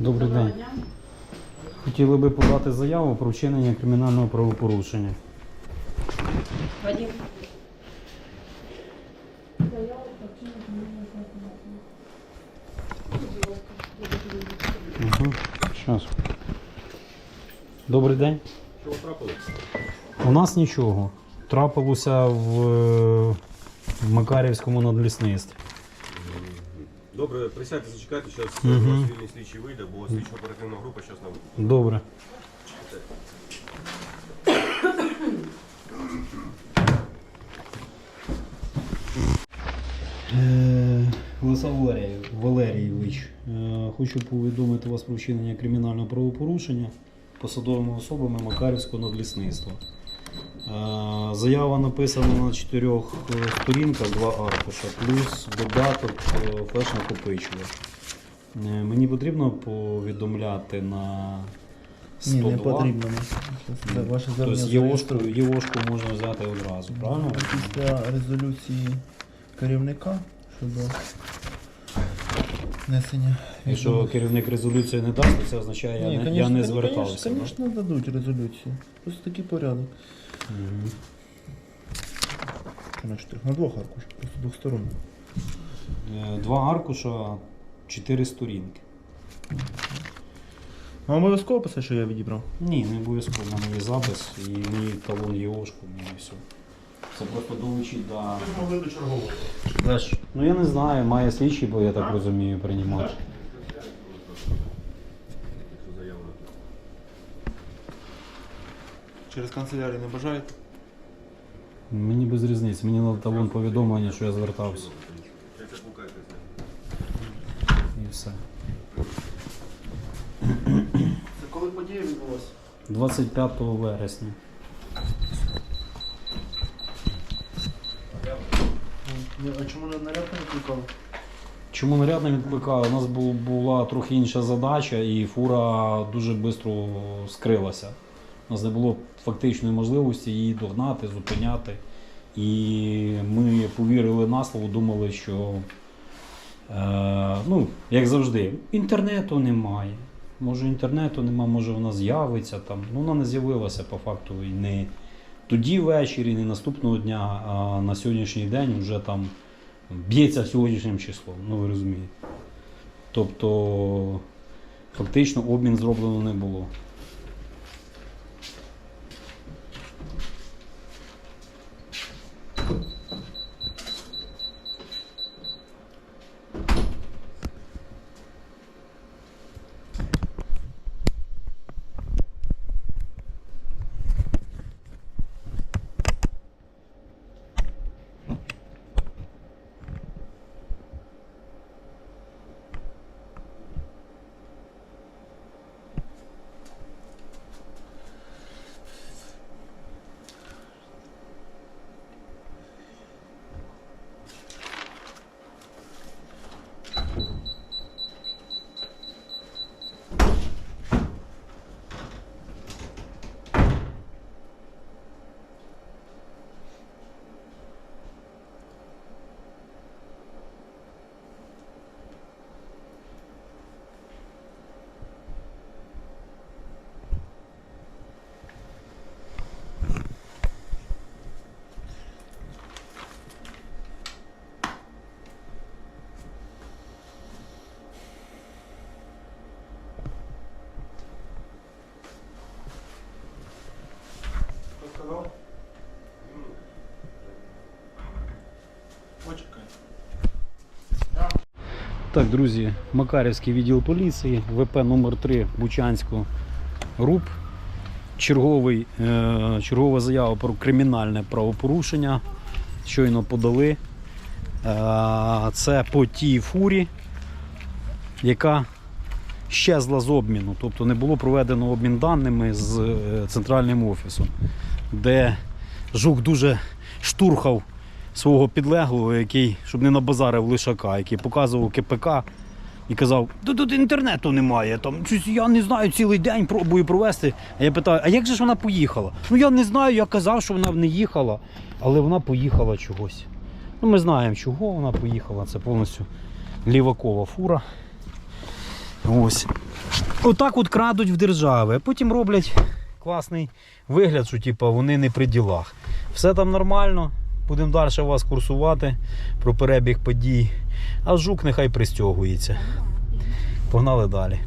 Добрий день. Хотіли би подати заяву про вчинення кримінального правопорушення. Вадим. Угу. Щас. Добрий день. Що трапилось? У нас нічого. Трапилося в, е, в Макарівському надлісництві. Добре, присядьте, зачекайте, зараз ваш вільний слідчий вийде, бо слідчо оперативна група зараз на виклик. Добре. Лиса Валерій, Валерійович, е, хочу повідомити вас про вчинення кримінального правопорушення посадовими особами Макарівського надлісництва. Е, Заява написана на чотирьох е, сторінках, два аркуша, плюс додаток е, флеш-накопичувач. Е, Мені потрібно повідомляти на 102. Ні, не потрібно. Це ваше Тобто євошку, зареєструють. можна взяти одразу, правильно? Після резолюції керівника щодо внесення. Якщо керівник резолюцію не дасть, то це означає, я, не, я не та, звертався. да? Звісно, дадуть резолюцію. Просто такий порядок. Мгм. На чотирьох, на двох аркушах, просто двосторонньо. Е, Два аркуша, чотири сторінки. А обов'язково писати, що я відібрав. Ні, не обов'язково, в мене є запис і мій талон євошку, мені все. Це просто долучить до. могли до чергового. Леш, ну я не знаю, має слідчий, бо я так розумію, приймати. Через канцелярію не бажаєте? Мені без різниці, мені на талон повідомлення, що я звертався. І все. Це коли подія відбулася? 25 вересня. А чому на наряд не викликали? Чому наряд не відкликав? У нас бу- була трохи інша задача, і фура дуже швидко скрилася. У нас не було фактичної можливості її догнати, зупиняти. І ми повірили на слово, думали, що е, ну, як завжди, інтернету немає. Може інтернету немає, може вона з'явиться там. Ну, вона не з'явилася по факту і не тоді ввечері, не наступного дня, а на сьогоднішній день вже там б'ється сьогоднішнім числом, ну ви розумієте. Тобто фактично обмін зроблено не було. Почекай. Так, друзі, Макарівський відділ поліції, ВП номер 3 Бучанського РУП. Черговий, е, чергова заява про кримінальне правопорушення. Щойно подали. Е, це по тій фурі, яка щезла з обміну. Тобто не було проведено обмін даними з е, центральним офісом, де жук дуже штурхав свого підлеглого, який, щоб не набазарив лишака, який показував КПК і казав, «Та тут інтернету немає, там я не знаю, цілий день пробую провести. А я питаю, а як же ж вона поїхала? Ну я не знаю, я казав, що вона не їхала, але вона поїхала чогось. Ну ми знаємо, чого вона поїхала. Це повністю лівакова фура. Ось. Отак от крадуть в держави, потім роблять класний вигляд, що типу, вони не при ділах. Все там нормально, будемо далі вас курсувати про перебіг подій. А жук нехай пристягується. Погнали далі.